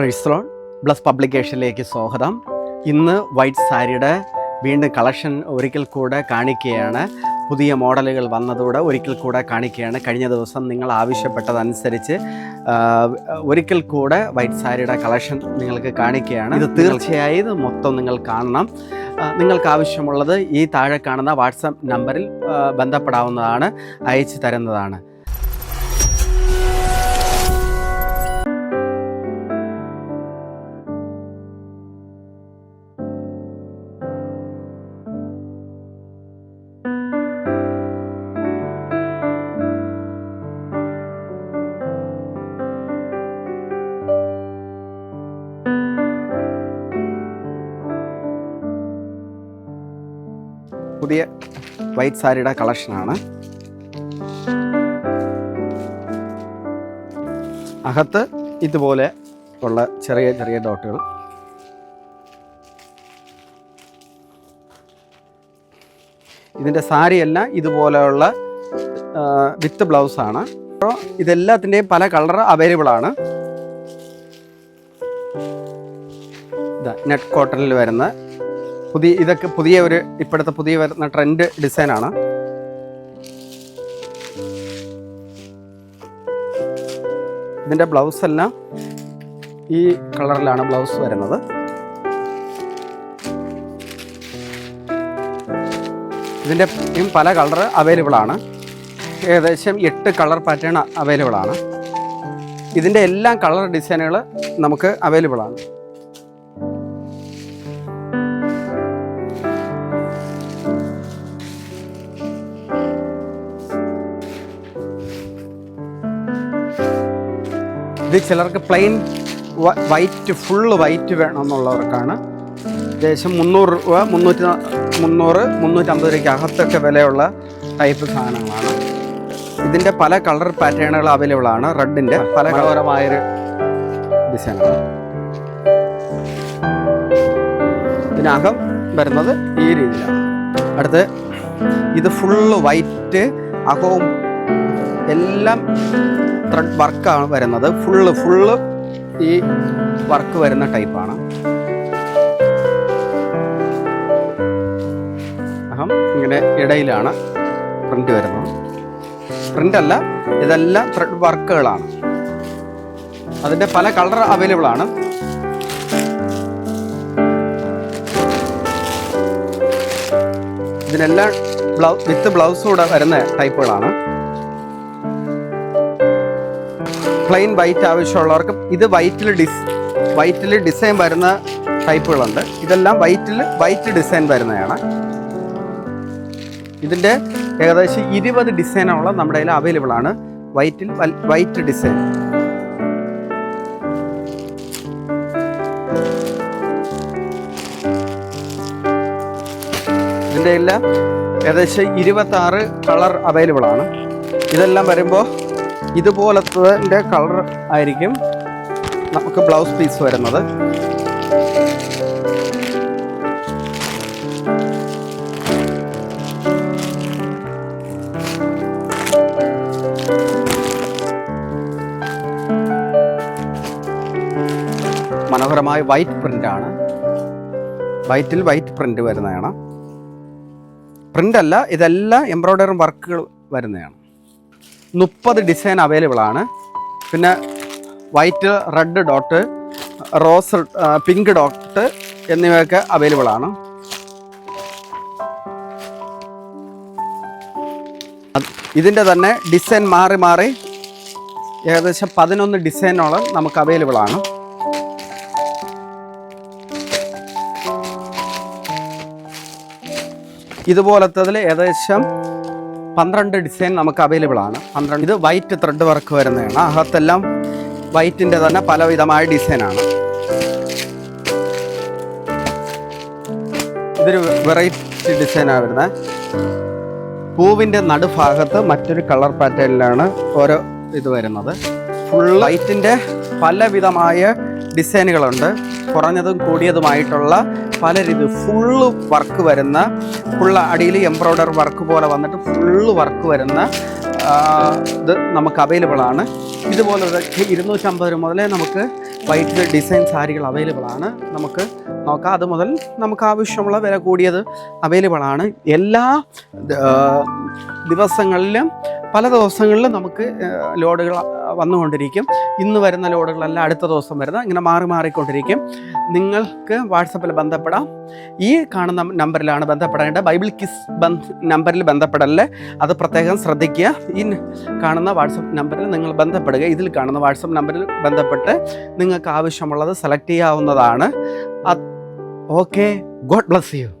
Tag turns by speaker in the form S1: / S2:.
S1: പ്രൈസ്ലോൺ plus പബ്ലിക്കേഷനിലേക്ക് സ്വാഗതം. ഇന്ന് white സാരിയുടെ വീണ്ടും കളക്ഷൻ ഒരിക്കൽ കൂടെ കാണിക്കുകയാണ്. പുതിയ മോഡലുകൾ വന്നതോടെ ഒരിക്കൽ കൂടെ കാണിക്കുകയാണ്. കഴിഞ്ഞ ദിവസം നിങ്ങൾ ആവശ്യപ്പെട്ടതനുസരിച്ച് ഒരിക്കൽ കൂടെ വൈറ്റ് സാരിയുടെ കളക്ഷൻ നിങ്ങൾക്ക് കാണിക്കുകയാണ്. ഇത് തീർച്ചയായും ഇത് മൊത്തം നിങ്ങൾ കാണണം. നിങ്ങൾക്ക് ആവശ്യമുള്ളത് ഈ താഴെ കാണുന്ന വാട്സപ്പ് നമ്പറിൽ ബന്ധപ്പെടാവുന്നതാണ് അയച്ചു തരുന്നതാണ്. പുതിയ വൈറ്റ് സാരിയുടെ കളക്ഷനാണ്. അകത്ത് ഇതുപോലെ ഉള്ള ചെറിയ ചെറിയ ഡോട്ടുകൾ. ഇതിന്റെ സാരിയെല്ലാം ഇതുപോലെയുള്ള വിത്ത് ബ്ലൗസാണ് അപ്പോൾ ഇതെല്ലാത്തിന്റെയും പല കളർ അവൈലബിൾ ആണ്. നെറ്റ് കോട്ടണിൽ വരുന്ന പുതിയ ഇതൊക്കെ പുതിയ ഒരു ഇപ്പോഴത്തെ പുതിയ വരുന്ന ട്രെൻഡ് ഡിസൈനാണ് ഇതിന്റെ ബ്ലൗസ് എല്ലാം ഈ കളറിലാണ് ബ്ലൗസ് വരുന്നത്. ഇതിന്റെ പല കളർ അവൈലബിൾ ആണ്. ഏകദേശം എട്ട് കളർ പാറ്റേൺ അവൈലബിൾ ആണ്. ഇതിന്റെ എല്ലാം കളർ ഡിസൈനുകൾ നമുക്ക് അവൈലബിൾ ആണ്. ഇത് ചിലർക്ക് പ്ലെയിൻ വൈറ്റ് ഫുള്ള് വൈറ്റ് വേണം വേണമെന്നുള്ളവർക്കാണ്. ഏകദേശം മുന്നൂറ് രൂപ മുന്നൂറ്റി മുന്നൂറ് മുന്നൂറ്റമ്പത് രൂപയ്ക്ക് അകത്തൊക്കെ വിലയുള്ള ടൈപ്പ് സാധനങ്ങളാണ്. ഇതിന്റെ പല കളർ പാറ്റേണുകൾ അവൈലബിൾ ആണ്. റെഡിന്റെ പല കളറമായൊരു ഡിസൈനാണ് ഇതിനകം വരുന്നത് ഈ രീതിയിലാണ്. അടുത്ത് ഇത് ഫുള്ള് വൈറ്റ് അകവും എല്ലാം ത്രെഡ് വർക്കാണ് വരുന്നത്. ഫുള്ള് ഫുള്ള് ഈ വർക്ക് വരുന്ന ടൈപ്പാണ് അഹം ഇങ്ങനെ ഇടയിലാണ് പ്രിന്റ് വരുന്നത്. പ്രിന്റ് അല്ല ഇതെല്ലാം ത്രെഡ് വർക്കുകളാണ് അതിന്റെ പല കളർ അവൈലബിൾ ആണ്. ഇതിനെല്ലാം ബ്ലൗ വിത്ത് ബ്ലൗസ് കൂടെ വരുന്ന ടൈപ്പുകളാണ് പ്ലെയിൻ വൈറ്റ് ആവശ്യമുള്ളവർക്കും ഇത് വൈറ്റിൽ ഡിസ് വൈറ്റിൽ ഡിസൈൻ വരുന്ന ടൈപ്പുകളുണ്ട്. ഇതെല്ലാം വൈറ്റിൽ വൈറ്റ് ഡിസൈൻ വരുന്നതാണ്. ഇതിന്റെ ഏകദേശം ഇരുപത് ഡിസൈനുള്ള നമ്മുടെ കയ്യിൽ അവൈലബിൾ ആണ്. വൈറ്റിൽ വൈറ്റ് ഡിസൈൻ. ഇതിന്റെ എല്ലാം ഏകദേശം ഇരുപത്തി ആറ് കളർ അവൈലബിൾ ആണ്. ഇതെല്ലാം വരുമ്പോൾ ഇതുപോലത്തെ കളർ ആയിരിക്കും നമുക്ക് ബ്ലൗസ് പീസ് വരുന്നത്. മനോഹരമായ വൈറ്റ് പ്രിന്റ് ആണ്. വൈറ്റിൽ വൈറ്റ് പ്രിന്റ് വരുന്നതാണ്. പ്രിന്റ് അല്ല ഇതെല്ലാം എംബ്രോയ്ഡറി വർക്കുകൾ വരുന്നതാണ്. മുപ്പത് ഡിസൈൻ അവൈലബിൾ ആണ്. പിന്നെ white red dot rose pink dot എന്നിവയൊക്കെ അവൈലബിൾ ആണ്. ഇതിന്റെ തന്നെ ഡിസൈൻ മാറി മാറി ഏകദേശം പതിനൊന്ന് ഡിസൈനോളം നമുക്ക് അവൈലബിൾ ആണ്. ഇതുപോലത്തതിൽ ഏകദേശം പന്ത്രണ്ട് ഡിസൈൻ നമുക്ക് അവൈലബിൾ ആണ്. പന്ത്രണ്ട് ഇത് വൈറ്റ് ത്രെഡ് വർക്ക് വരുന്നതാണ്. അകത്തെല്ലാം വൈറ്റിന്റെ തന്നെ പലവിധമായ ഡിസൈനാണ് ഇതൊരു വെറൈറ്റി ഡിസൈനാണ് വരുന്നത് പൂവിന്റെ നടുഭാഗത്ത് മറ്റൊരു കളർ പാറ്റേണിലാണ് ഓരോ ഇത് വരുന്നത്. ഫുൾ ലൈറ്റിന്റെ പലവിധമായ ഡിസൈനുകളുണ്ട് കുറഞ്ഞതും കൂടിയതുമായിട്ടുള്ള പല രീതി ഫുള്ള് വർക്ക് വരുന്ന ഫുള്ള് അടിയിൽ എംബ്രോയ്ഡറി വർക്ക് പോലെ വന്നിട്ട് ഫുള്ള് വർക്ക് വരുന്ന ഇത് നമുക്ക് അവൈലബിൾ ആണ്. ഇതുപോലെ ഇരുന്നൂറ്റമ്പത് രൂപ മുതലേ നമുക്ക് വൈറ്റ് ഡിസൈൻ സാരികൾ അവൈലബിൾ ആണ്. നമുക്ക് നോക്കാം. അത് മുതൽ നമുക്ക് ആവശ്യമുള്ള വില കൂടിയത് അവൈലബിൾ ആണ്. എല്ലാ ദിവസങ്ങളിലും പല ദിവസങ്ങളിലും നമുക്ക് ലോഡുകൾ വന്നുകൊണ്ടിരിക്കും. ഇന്ന് വരുന്ന ലോഡുകളല്ല അടുത്ത ദിവസം വരുന്ന ഇങ്ങനെ മാറി മാറിക്കൊണ്ടിരിക്കും. നിങ്ങൾക്ക് വാട്സപ്പിൽ ബന്ധപ്പെടാം. ഈ കാണുന്ന നമ്പറിലാണ് ബന്ധപ്പെടേണ്ടത്. ബൈബിൾ കിസ് നമ്പറിൽ ബന്ധപ്പെടല്ലേ? അത് പ്രത്യേകം ശ്രദ്ധിക്കുക. ഈ കാണുന്ന വാട്സപ്പ് നമ്പറിൽ നിങ്ങൾ ബന്ധപ്പെടുക. ഇതിൽ കാണുന്ന വാട്സപ്പ് നമ്പറിൽ ബന്ധപ്പെട്ട് നിങ്ങൾക്ക് ആവശ്യമുള്ളത് സെലക്ട് ചെയ്യാവുന്നതാണ്. ഓക്കെ. God bless you.